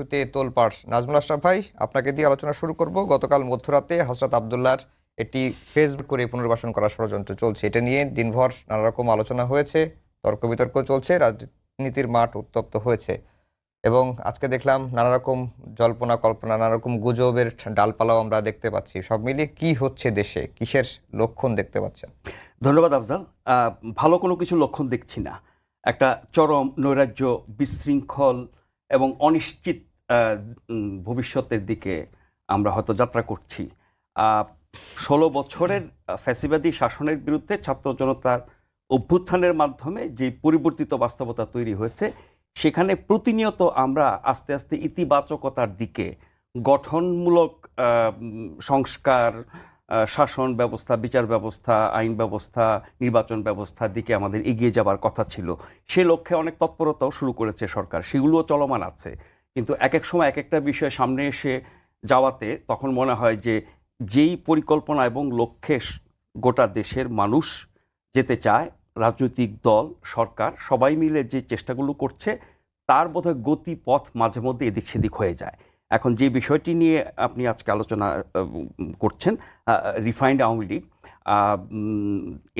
শুরুতে তোলপাড় নাজমুল আশরাফ ভাই, আপনাকে দিয়ে আলোচনা শুরু করব। গতকাল মধ্যরাতে হজরত আবদুল্লাহর এটি ফেসবুক করে পুনর্বাসন করার ষড়যন্ত্র চলছে। এটা নিয়ে দিনভর নানা রকম আলোচনা হয়েছে তর্ক বিতর্ক চলছে, রাজনীতির মাঠ উত্তপ্ত হয়েছে এবং আজকে দেখলাম নানা রকম জল্পনা কল্পনা নানা রকম গুজবের ডালপালাও আমরা দেখতে পাচ্ছি। সব মিলিয়ে কি হচ্ছে দেশে? কিসের লক্ষণ দেখতে পাচ্ছেন? ধন্যবাদ আফজাল। ভালো কোনো কিছু লক্ষণ দেখছি না। একটা চরম নৈরাজ্য, বিশৃঙ্খল এবং অনিশ্চিত ভবিষ্যতের দিকে আমরা হয়তো যাত্রা করছি ষোলো বছরের ফ্যাসিবাদী শাসনের বিরুদ্ধে ছাত্র জনতার অভ্যুত্থানের মাধ্যমে যে পরিবর্তিত বাস্তবতা তৈরি হয়েছে, সেখানে প্রতিনিয়ত আমরা আস্তে আস্তে ইতিবাচকতার দিকে গঠনমূলক সংস্কার শাসন ব্যবস্থা, বিচার ব্যবস্থা, আইন ব্যবস্থা, নির্বাচন ব্যবস্থার দিকে আমাদের এগিয়ে যাবার কথা ছিল। সে লক্ষ্যে অনেক তৎপরতাও শুরু করেছে সরকার। সেগুলোও চলমান আছে। কিন্তু এক এক সময় এক একটা বিষয় সামনে এসে যাওয়াতে তখন মনে হয় যে যেই পরিকল্পনা এবং লক্ষ্যে গোটা দেশের মানুষ যেতে চায়, রাজনৈতিক দল, সরকার, সবাই মিলে যে চেষ্টাগুলো করছে, তার বোধহয় গতি পথ মাঝে মধ্যে এদিক সেদিক হয়ে যায়। এখন যে বিষয়টি নিয়ে আপনি আজকে আলোচনা করছেন রিফাইন্ড আওয়ামী লীগ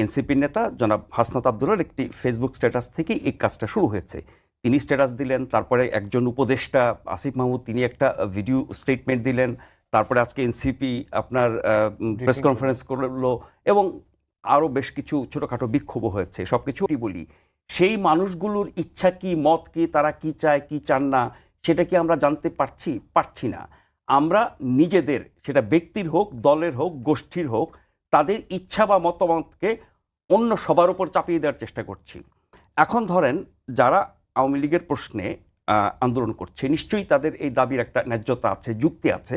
এনসিপির নেতা জনাব হাসনাত আবদুল্লার একটি ফেসবুক স্ট্যাটাস থেকে এই কাজটা শুরু হয়েছে। তিনি স্ট্যাটাস দিলেন তারপরে একজন উপদেষ্টা আসিফ মাহমুদ তিনি একটা ভিডিও স্টেটমেন্ট দিলেন তারপরে আজকে এনসিপি আপনার প্রেস কনফারেন্স করল। এবং আরও বেশ কিছু ছোটোখাটো বিক্ষোভও হয়েছে সব কিছুই বলি। সেই মানুষগুলোর ইচ্ছা কি মত কি তারা কি চায় কি চান না সেটা কি আমরা জানতে পারছি? পারছি না। আমরা নিজেদের সেটা ব্যক্তির হোক দলের হোক গোষ্ঠীর হোক তাদের ইচ্ছা বা মতামতকে অন্য সবার উপর চাপিয়ে দেওয়ার চেষ্টা করছি। এখন ধরেন যারা আওয়ামী লীগের প্রশ্নে আন্দোলন করছে। নিশ্চয়ই তাদের এই দাবির একটা ন্যায্যতা আছে, যুক্তি আছে।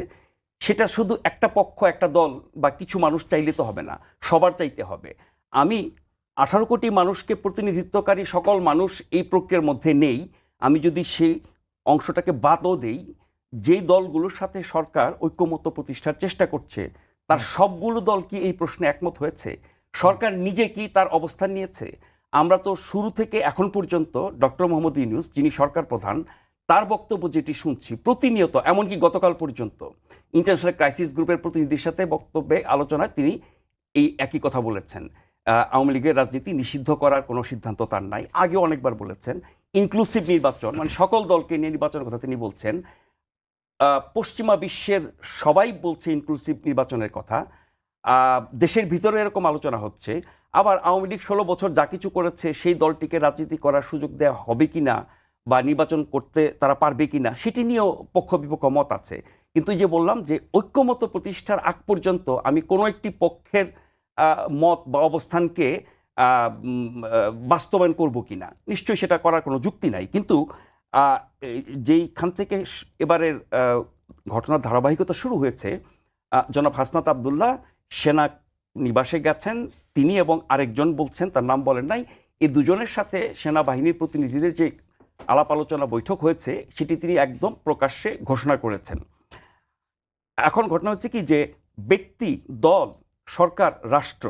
সেটা শুধু একটা পক্ষ, একটা দল বা কিছু মানুষ চাইলে তো হবে না, সবার চাইতে হবে। আমি আঠারো কোটি মানুষকে প্রতিনিধিত্বকারী সকল মানুষ এই প্রক্রিয়ার মধ্যে নেই। আমি যদি সেই অংশটাকে বাদও দেই যেই দলগুলোর সাথে সরকার ঐক্যমত্য প্রতিষ্ঠার চেষ্টা করছে, তার সবগুলো দল কি এই প্রশ্নে একমত হয়েছে? সরকার নিজে কি তার অবস্থান নিয়েছে? আমরা তো শুরু থেকে এখন পর্যন্ত ডক্টর মোহাম্মদ ইউনুস, যিনি সরকার প্রধান, তার বক্তব্য যেটি শুনছি প্রতিনিয়ত, এমনকি গতকাল পর্যন্ত ইন্টারন্যাশনাল ক্রাইসিস গ্রুপের প্রতিনিধির সাথে বক্তব্যে আলোচনায় তিনি এই একই কথা বলেছেন। আওয়ামী লীগের রাজনীতি নিষিদ্ধ করার কোনো সিদ্ধান্ত তার নাই। আগে অনেকবার বলেছেন ইনক্লুসিভ নির্বাচন মানে সকল দলকে নিয়ে নির্বাচনের কথা তিনি বলছেন। পশ্চিমা বিশ্বের সবাই বলছে ইনক্লুসিভ নির্বাচনের কথা। দেশের ভিতরে এরকম আলোচনা হচ্ছে। আবার আওয়ামী লীগ ষোলো বছর যা কিছু করেছে, সেই দলটিকে রাজনীতি করার সুযোগ দেওয়া হবে কি না বা নির্বাচন করতে তারা পারবে কিনা, সেটি নিয়েও পক্ষ বিপক্ষ মত আছে। কিন্তু যে বললাম যে ঐক্যমত প্রতিষ্ঠার আগ পর্যন্ত আমি কোনো একটি পক্ষের মত বা অবস্থানকে বাস্তবায়ন করব কিনা, নিশ্চয়ই সেটা করার কোনো যুক্তি নাই। কিন্তু যেইখান থেকে এবারের ঘটনার ধারাবাহিকতা শুরু হয়েছে জনাব হাসনাত আবদুল্লাহ সেনা নিবাসে গেছেন তিনি এবং আরেকজন বলছেন, তার নাম বলেন নাই এই দুজনের সাথে সেনাবাহিনীর প্রতিনিধিদের যে আলাপ আলোচনা বৈঠক হয়েছে, সেটি তিনি একদম প্রকাশ্যে ঘোষণা করেছেন। এখন ঘটনা হচ্ছে কি যে ব্যক্তি, দল, সরকার, রাষ্ট্র,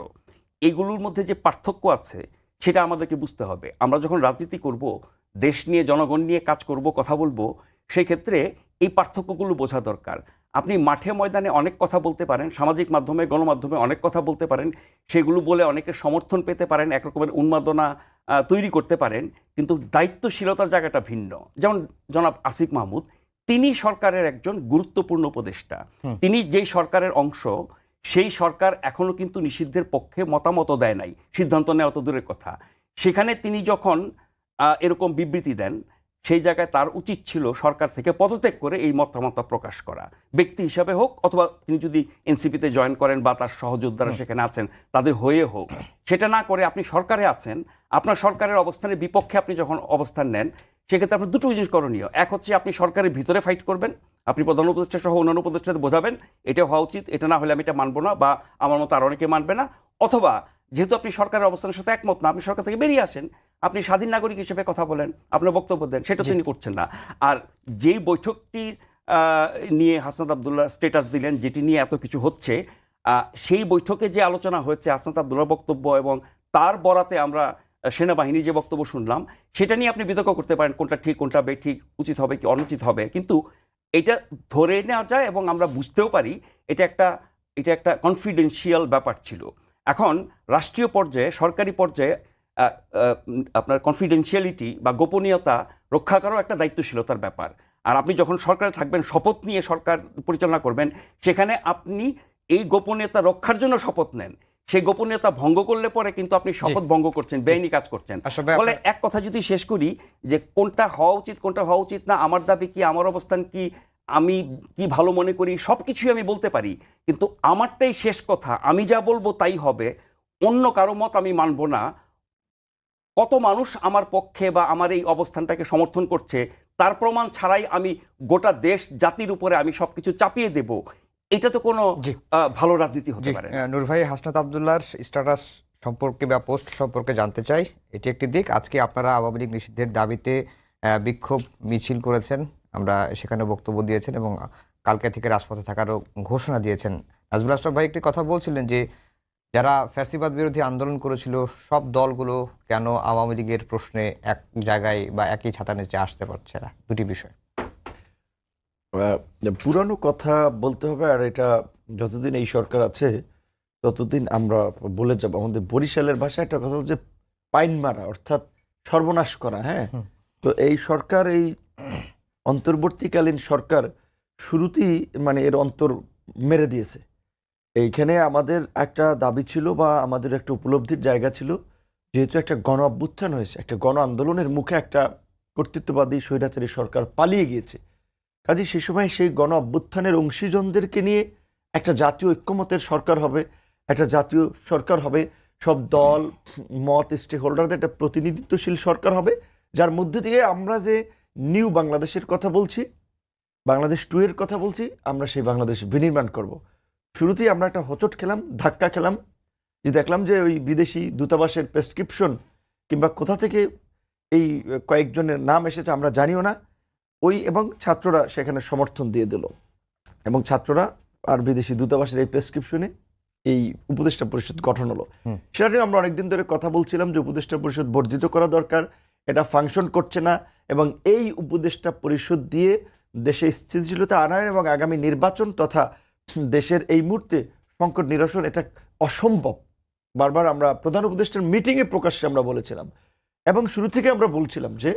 এগুলোর মধ্যে যে পার্থক্য আছে, সেটা আমাদেরকে বুঝতে হবে। আমরা যখন রাজনীতি করব, দেশ নিয়ে, জনগণ নিয়ে কাজ করব, কথা বলব সেই ক্ষেত্রে এই পার্থক্যগুলো বোঝা দরকার। আপনি মাঠে ময়দানে অনেক কথা বলতে পারেন সামাজিক মাধ্যমে গণমাধ্যমে অনেক কথা বলতে পারেন সেগুলো বলে অনেকের সমর্থন পেতে পারেন একরকমের উন্মাদনা তৈরি করতে পারেন কিন্তু দায়িত্বশীলতার জায়গাটা ভিন্ন। যেমন জনাব আসিফ মাহমুদ তিনি সরকারের একজন গুরুত্বপূর্ণ উপদেষ্টা। তিনি যেই সরকারের অংশ সেই সরকার এখনও কিন্তু নিষিদ্ধের পক্ষে মতামত দেয় নাই সিদ্ধান্ত নেওয়া তো দূরের কথা। সেখানে তিনি যখন এরকম বিবৃতি দেন সেই জায়গায় তার উচিত ছিল সরকার থেকে পদত্যাগ করে এই মতামত প্রকাশ করা। ব্যক্তি হিসাবে হোক অথবা তিনি যদি এনসিপিতে জয়েন করেন বা তার সহযোদ্ধারা সেখানে আছেন তাদের হয়ে হোক। সেটা না করে আপনি সরকারে আছেন আপনার সরকারের অবস্থানের বিপক্ষে আপনি যখন অবস্থান নেন সেক্ষেত্রে আপনার দুটো জিনিস করণীয়। এক হচ্ছে আপনি সরকারের ভিতরে ফাইট করবেন আপনি প্রধান উপদেষ্টা সহ অন্যান্য উপদেষ্টাদের বোঝাবেন এটা হওয়া উচিত এটা না হলে আমি এটা মানবো না বা আমার মতো আর অনেকে মানবে না। অথবা যেহেতু আপনি সরকারের অবস্থানের সাথে একমত না আপনি সরকার থেকে বেরিয়ে আসেন আপনি স্বাধীন নাগরিক হিসেবে কথা বলেন আপনার বক্তব্য দেন সেটা তিনি করছেন না। আর যেই বৈঠকটির আহ, নিয়ে হাসনাত আবদুল্লাহ স্টেটাস দিলেন যেটি নিয়ে এত কিছু হচ্ছে সেই বৈঠকে যে আলোচনা হয়েছে হাসনাত আবদুল্লাহ বক্তব্য এবং তার বরাতে আমরা সেনাবাহিনীর যে বক্তব্য শুনলাম সেটা নিয়ে আপনি বিতর্ক করতে পারেন কোনটা ঠিক কোনটা বেঠিক উচিত হবে কি অনুচিত হবে। কিন্তু এটা ধরে নেওয়া যায় এবং আমরা বুঝতেও পারি এটা একটা এটা একটা কনফিডেন্সিয়াল ব্যাপার ছিল। এখন রাষ্ট্রীয় পর্যায়ে সরকারি পর্যায়ে আপনার কনফিডেন্সিয়ালিটি বা গোপনীয়তা রক্ষা করাও একটা দায়িত্বশীলতার ব্যাপার। আর আপনি যখন সরকারে থাকবেন শপথ নিয়ে সরকার পরিচালনা করবেন সেখানে আপনি এই গোপনীয়তা রক্ষার জন্য শপথ নেন। সেই গোপনীয়তা ভঙ্গ করলে পরে কিন্তু আপনি শপথ ভঙ্গ করছেন বেআইনি কাজ করছেন। ফলে এক কথা যদি শেষ করি যে কোনটা হওয়া উচিত কোনটা হওয়া উচিত না আমার দাবি কি আমার অবস্থান কি আমি কি ভালো মনে করি সব কিছুই আমি বলতে পারি। কিন্তু আমারটাই শেষ কথা আমি যা বলব তাই হবে অন্য কারও মত আমি মানব না। কত মানুষ আমার পক্ষে বা আমার এই অবস্থানটাকে সমর্থন করছে তার প্রমাণ ছাড়াই আমি গোটা দেশ জাতির উপরে আমি সবকিছু চাপিয়ে দেব। এটা তো কোনো ভালো রাজনীতি হতে পারে নূর ভাই হাসনাত আবদুল্লাহর স্ট্যাটাস সম্পর্কে বা পোস্ট সম্পর্কে জানতে চাই। এটি একটি দিক। আজকে আপনারা আওয়ামী লীগ নিষিদ্ধের দাবিতে বিক্ষোভ মিছিল করেছেন। আমরা সেখানে বক্তব্য দিয়েছেন এবং কালকে থেকে রাজপথে থাকারও ঘোষণা দিয়েছেন। নাজমুল আশরাফ ভাই একটি কথা বলছিলেন যে যারা ফ্যাসিবাদ বিরোধী আন্দোলন করেছিল সব দলগুলো কেন আওয়ামী লীগের প্রশ্নে এক জায়গায় বা একই ছাতা নিচে আসতে পারছে না? দুটি বিষয়। পুরানো কথা বলতে হবে আর এটা যতদিন এই সরকার আছে ততদিন আমরা বলে যাব। আমাদের বরিশালের ভাষায় একটা কথা হচ্ছে পাইন মারা অর্থাৎ সর্বনাশ করা হ্যাঁ? তো এই সরকার এই অন্তর্বর্তীকালীন সরকার শুরুতেই মানে এর অন্তর মেরে দিয়েছে। এইখানে আমাদের একটা দাবি ছিল বা আমাদের একটা উপলব্ধির জায়গা ছিল, যেহেতু একটা গণ অভ্যুত্থান হয়েছে, একটা গণ আন্দোলনের মুখে একটা কর্তৃত্ববাদী স্বৈরাচারী সরকার পালিয়ে গিয়েছে। কাজে সে সময় সেই গণ অভ্যুত্থানের অংশীজনদেরকে নিয়ে একটা জাতীয় ঐক্যমতের সরকার হবে, একটা জাতীয় সরকার হবে, সব দল, মত স্টেক হোল্ডারদের একটা প্রতিনিধিত্বশীল সরকার হবে, যার মধ্যে দিয়ে আমরা যে নিউ বাংলাদেশের কথা বলছি, বাংলাদেশ টু এর কথা বলছি, আমরা সেই বাংলাদেশ বিনির্মাণ করব। শুরুতেই আমরা একটা হোঁচট খেলাম ধাক্কা খেলাম যে দেখলাম যে ওই বিদেশি দূতাবাসের প্রেসক্রিপশন কিংবা কোথা থেকে এই কয়েকজনের নাম এসেছে আমরা জানিও না ওই এবং ছাত্ররা সেখানে সমর্থন দিয়ে দিল এবং ছাত্ররা আর বিদেশি দূতাবাসের এই প্রেসক্রিপশনে এই উপদেষ্টা পরিষদ গঠন হলো। সেটা নিয়ে আমরা অনেকদিন ধরে কথা বলছিলাম যে উপদেষ্টা পরিষদ বর্ধিত করা দরকার এটা ফাংশন করছে না এবং এই উপদেষ্টা পরিষদ দিয়ে দেশে স্থিতিশীলতা আনয়ন এবং আগামী নির্বাচন তথা দেশের এই মুহূর্তে সংকট নিরসন এটা অসম্ভব। বারবার আমরা প্রধান উপদেষ্টার মিটিংয়ে প্রকাশ্যে আমরা বলেছিলাম। এবং শুরু থেকে আমরা বলছিলাম যে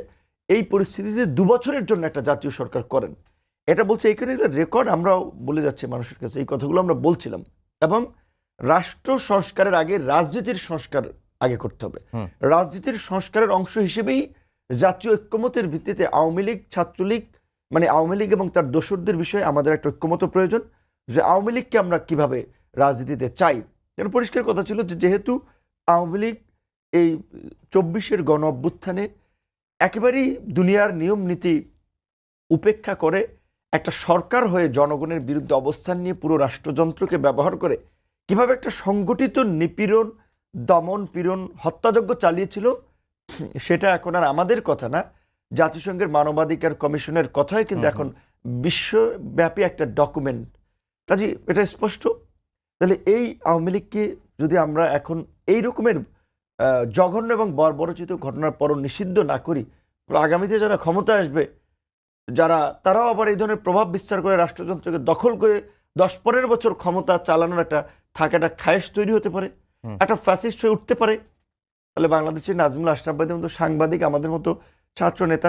এই পরিস্থিতিতে দু বছরের জন্য একটা জাতীয় সরকার করেন। এটা বলছে এখানে রেকর্ড আমরাও বলে যাচ্ছি মানুষের কাছে এই কথাগুলো আমরা বলছিলাম। এবং রাষ্ট্র সংস্কারের আগে রাজনীতির সংস্কার আগে করতে হবে। রাজনীতির সংস্কারের অংশ হিসেবেই জাতীয় ঐক্যমতের ভিত্তিতে আওয়ামী লীগ ছাত্রলীগ মানে আওয়ামী লীগ এবং তার দোসরদের বিষয়ে আমাদের একটা ঐক্যমত প্রয়োজন। যে আওয়ামী লীগকে আমরা কীভাবে রাজনীতিতে চাই? কেন পরিষ্কার কথা ছিল যে যেহেতু আওয়ামী লীগ এই চব্বিশের গণ অভ্যুত্থানে একেবারেই দুনিয়ার নিয়ম নীতি উপেক্ষা করে একটা সরকার হয়ে জনগণের বিরুদ্ধে অবস্থান নিয়ে পুরো রাষ্ট্রযন্ত্রকে ব্যবহার করে কীভাবে একটা সংগঠিত নিপীড়ন দমন পীড়ন হত্যাযজ্ঞ চালিয়েছিল সেটা এখন আর আমাদের কথা না। জাতিসংঘের মানবাধিকার কমিশনের কথাই কিন্তু এখন বিশ্বব্যাপী একটা ডকুমেন্ট কাজে এটা স্পষ্ট। তাহলে এই আওয়ামী লীগকে যদি আমরা এখন এই রকমের জঘন্য এবং বর্বরচিত ঘটনার পর নিষিদ্ধ না করি আগামীতে যারা ক্ষমতা আসবে যারা তারাও আবার এই ধরনের প্রভাব বিস্তার করে রাষ্ট্রযন্ত্রকে দখল করে দশ পনেরো বছর ক্ষমতা চালানোর একটা থাকে একটা খায়েশ তৈরি হতে পারে একটা ফ্যাসিস্ট হয়ে উঠতে পারে। তাহলে বাংলাদেশের নাজমুল আশরাফবাদের মতো সাংবাদিক আমাদের মতো ছাত্র নেতা